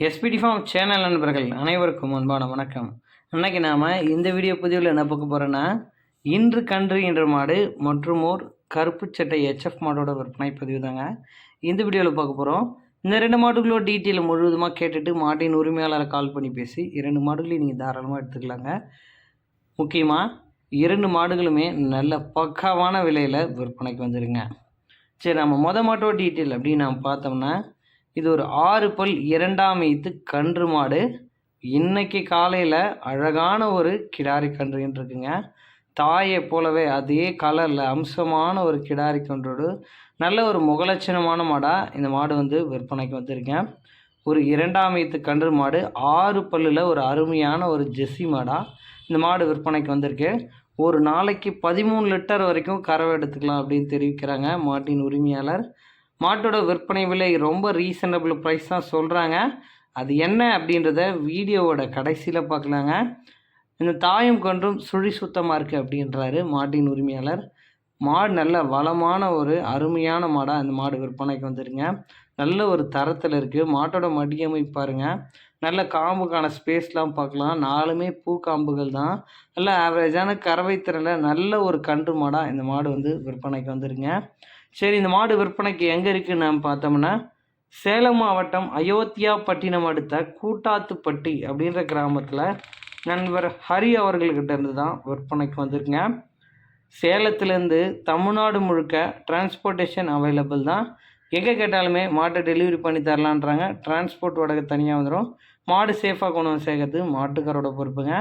SPD form channel நண்பர்கள் அனைவருக்கும் அன்பான வணக்கம். இன்றைக்கி நாம் இந்த வீடியோ பதிவில் என்ன பார்க்க போகிறோன்னா இன்று கன்று என்ற மாடு மற்றும் ஓர் கருப்பு சட்டை ஹெச்எஃப் மாடோட விற்பனை பதிவு தாங்க. இந்த வீடியோவில் பார்க்க போகிறோம் இந்த ரெண்டு மாடுகளோட டீட்டெயில் முழுவதுமாக கேட்டுட்டு மாட்டின் உரிமையாளரை கால் பண்ணி பேசி இரண்டு மாடுகளையும் நீங்கள் தாராளமாக எடுத்துக்கலாங்க. முக்கியமாக இரண்டு மாடுகளுமே நல்ல பக்காவான விலையில் விற்பனைக்கு வந்துடுங்க சரி நம்ம மொத மாட்டோட டீட்டெயில் அப்படின்னு நம்ம பார்த்தோம்னா இது ஒரு ஆறு பல் இரண்டாம் ஈத்து கன்று மாடு. இன்றைக்கி காலையில் அழகான ஒரு கிடாரி கன்றுன்னு இருக்குங்க. தாயை போலவே அதே கலரில் அம்சமான ஒரு கிடாரி கொன்றோடு நல்ல ஒரு முகலட்சணமான மாடாக இந்த மாடு வந்து விற்பனைக்கு வந்திருக்கேன். ஒரு இரண்டாம் ஈத்து கன்று மாடு ஆறு பல்லில் ஒரு அருமையான ஒரு ஜெஸ்ஸி மாடாக இந்த மாடு விற்பனைக்கு வந்திருக்கு. ஒரு நாளைக்கு பதிமூணு லிட்டர் வரைக்கும் கறவை எடுத்துக்கலாம் அப்படின்னு தெரிவிக்கிறாங்க மாட்டின் உரிமையாளர். மாட்டோட விற்பனை விலை ரொம்ப ரீசனபிள் ப்ரைஸ் தான் சொல்கிறாங்க அது என்ன அப்படின்றத வீடியோவோட கடைசியில் பார்க்கலாங்க. இந்த தாயும் கன்றும் சுழி சுத்தமாக இருக்குது அப்படின்றாரு மாட்டின் உரிமையாளர். மாடு நல்ல வளமான ஒரு அருமையான மாடாக அந்த மாடு விற்பனைக்கு வந்துருங்க. நல்ல ஒரு தரத்தில் இருக்குது மாட்டோட மடியமைப்பு பாருங்க. நல்ல காம்புக்கான ஸ்பேஸ்லாம் பார்க்கலாம். நாலுமே பூ காம்புகள் தான். நல்ல ஆவரேஜான கறவை திறனில் நல்ல ஒரு கன்று மாடாக இந்த மாடு வந்து விற்பனைக்கு வந்துருங்க. சரி இந்த மாடு விற்பனைக்கு எங்கே இருக்குன்னு நம்ம பார்த்தோம்னா சேலம் மாவட்டம் அயோத்தியா பட்டினம் அடுத்த கூட்டாத்துப்பட்டி அப்படின்ற கிராமத்தில் நண்பர் ஹரி அவர்கள்கிட்ட இருந்து தான் விற்பனைக்கு வந்திருக்குங்க சேலத்துலேருந்து தமிழ்நாடு முழுக்க டிரான்ஸ்போர்ட்டேஷன் அவைலபிள் தான். எங்கே கேட்டாலுமே மாட்டை டெலிவரி பண்ணி தரலான்றாங்க. டிரான்ஸ்போர்ட் வடக்கு தனியாக வந்துடும் மாடு சேஃபாக கொண்டு வந்து சேர்க்கறது மாட்டுக்காரோட பொறுப்புங்க.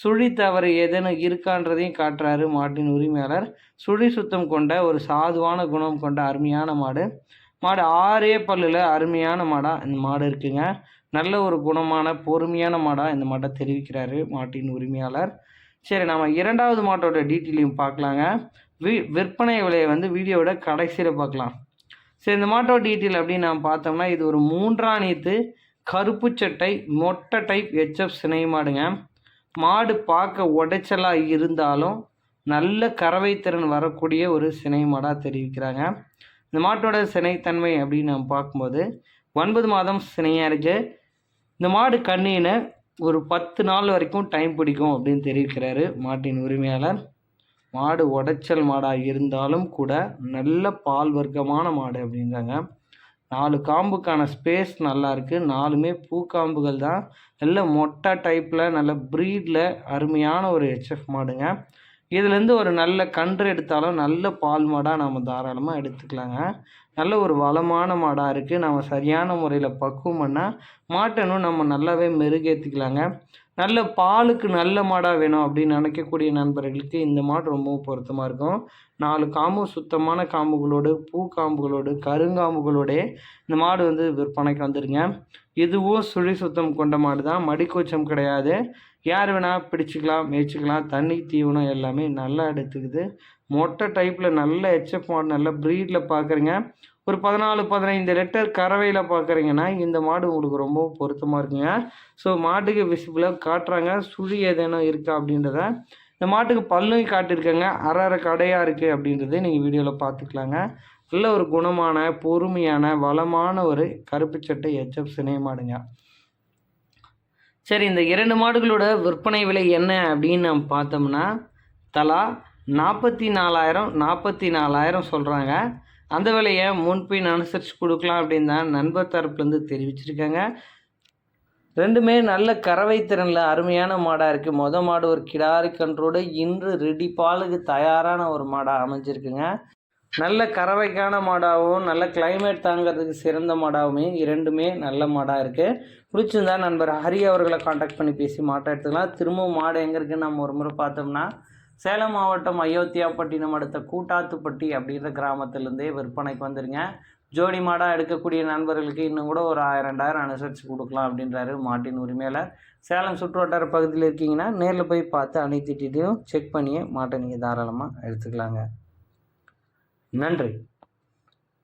சுழி தவறு ஏதேனும் இருக்கான்றதையும் காட்டுறாரு மாட்டின் உரிமையாளர். சுழி சுத்தம் கொண்ட ஒரு சாதுவான குணம் கொண்ட அருமையான மாடு. மாடு ஆறே பல்லில் அருமையான மாடாக இந்த மாடு இருக்குங்க. நல்ல ஒரு குணமான பொறுமையான மாடாக இந்த மாட்டை தெரிவிக்கிறாரு மாட்டின் உரிமையாளர். சரி நம்ம இரண்டாவது மாட்டோட டீட்டெயிலையும் பார்க்கலாங்க. வி விற்பனை விலையை வந்து வீடியோவோட கடைசியில் பார்க்கலாம். சரி இந்த மாட்டோட டீட்டெயில் அப்படின்னு நாம் பார்த்தோம்னா இது ஒரு மூன்றாம் நீத்து கருப்பு சட்டை மொட்டை டைப் ஹெச்எஃப் சினை மாடுங்க. மாடு பார்க்க உடைச்சலாக இருந்தாலும் நல்ல கறவை திறன் வரக்கூடிய ஒரு சினை மாடாக தெரிவிக்கிறாங்க. இந்த மாட்டோட சினைத்தன்மை அப்படின்னு நம்ம பார்க்கும்போது ஒன்பது மாதம் சினையாக இருக்குது இந்த மாடு கண்ணினை ஒரு பத்து நாள் வரைக்கும் டைம் பிடிக்கும் அப்படின்னு தெரிவிக்கிறாரு மாட்டின் உரிமையாளர். மாடு உடைச்சல் மாடாக இருந்தாலும் கூட நல்ல பால் வர்க்கமான மாடு அப்படின்றாங்க. நாலு காம்புக்கான ஸ்பேஸ் நல்லா இருக்குது நாலுமே பூக்காம்புகள் தான். நல்ல மொட்டை டைப்பில் நல்ல ப்ரீடில் அருமையான ஒரு ஹெச்எஃப் மாடுங்க. இதுலேருந்து ஒரு நல்ல கன்று எடுத்தாலும் நல்ல பால் மாடாக நம்ம தாராளமாக எடுத்துக்கலாங்க. நல்ல ஒரு வளமான மாடாக இருக்குது நம்ம சரியான முறையில் பக்குவம் பண்ணால் மாட்டனும் நம்ம நல்லாவே மெருகேற்றிக்கலாங்க நல்ல பாலுக்கு நல்ல மாடாக வேணும் அப்படின்னு நினைக்கக்கூடிய நண்பர்களுக்கு இந்த மாடு ரொம்பவும் பொருத்தமாக இருக்கும். நாலு காம்பு சுத்தமான காம்புகளோடு பூ காம்புகளோடு கருங்காம்புகளோடு இந்த மாடு வந்து விற்பனைக்கு வந்துடுங்க இதுவும் சுழி சுத்தம் கொண்ட மாடு தான் மடிக்கூச்சம் கிடையாது. யார் வேணால் பிடிச்சிக்கலாம் மேய்ச்சிக்கலாம். தண்ணி தீவனம் எல்லாமே நல்லா எடுத்துக்குது. மொட்டை டைப்பில் நல்ல ஹெச்எஃப் மாடு நல்ல ப்ரீடில் பார்க்குறீங்க ஒரு பதினாலு பதினைந்து லிட்டர் கறவையில் பார்க்குறீங்கன்னா இந்த மாடு உங்களுக்கு ரொம்ப பொருத்தமாக இருக்குங்க. ஸோ மாட்டுக்கு விசிபிளாக காட்டுறாங்க. சுழி ஏதேனும் இருக்கா அப்படின்றத. இந்த மாட்டுக்கு பல்லும் காட்டியிருக்காங்க. அரை அரை கடையாக இருக்குது அப்படின்றத நீங்கள் வீடியோவில் பார்த்துக்கலாங்க. நல்ல ஒரு குணமான பொறுமையான வளமான ஒரு கருப்பு சட்டை ஹெச்எஃப் சினை மாடுங்க. சரி இந்த இரண்டு மாடுகளோட விற்பனை விலை என்ன அப்படின்னு நம்ம பார்த்தோம்னா தலா நாற்பத்தி நாலாயிரம் நாற்பத்தி நாலாயிரம் சொல்கிறாங்க அந்த விலையை முன்பின் அனுசரித்து கொடுக்கலாம் அப்படின்னு தான் நண்பர் தரப்புலேருந்து தெரிவிச்சிருக்காங்க. ரெண்டுமே நல்ல கறவை திறனில் அருமையான மாடாக இருக்குது மொதல் மாடு ஒரு கிடாரி கன்றோடு இன்று ரெடி பாலுக்கு தயாரான ஒரு மாடாக அமைஞ்சிருக்குங்க. நல்ல கறவைக்கான மாடாகவும் நல்ல கிளைமேட் தாங்கிறதுக்கு சிறந்த மாடாகவுமே இரண்டுமே நல்ல மாடாக இருக்குது பிடிச்சிருந்தா நண்பர் ஹரி அவர்களை காண்டாக்ட் பண்ணி பேசி மாட்டை எடுத்துக்கலாம். திரும்பவும் மாடு எங்கே இருக்குன்னு நம்ம ஒரு முறை பார்த்தோம்னா சேலம் மாவட்டம் அயோத்தியாப்பட்டினம் அடுத்த கூட்டாத்துப்பட்டி அப்படின்ற கிராமத்துலேருந்தே விற்பனைக்கு வந்துருங்க. ஜோடி மாடாக எடுக்கக்கூடிய நண்பர்களுக்கு இன்னும் கூட ஒரு ஆயிரம் ரெண்டாயிரம் அனுசரித்து கொடுக்கலாம் அப்படின்றாரு மாட்டின் உரிமையாளர். சேலம் சுற்றுவட்டார பகுதியில் இருக்கீங்கன்னா நேரில் போய் பார்த்து அனைத்து டீட்டெயிலும் செக் பண்ணியே மாட்டை நீங்கள் தாராளமாக எடுத்துக்கலாங்க. நன்றி.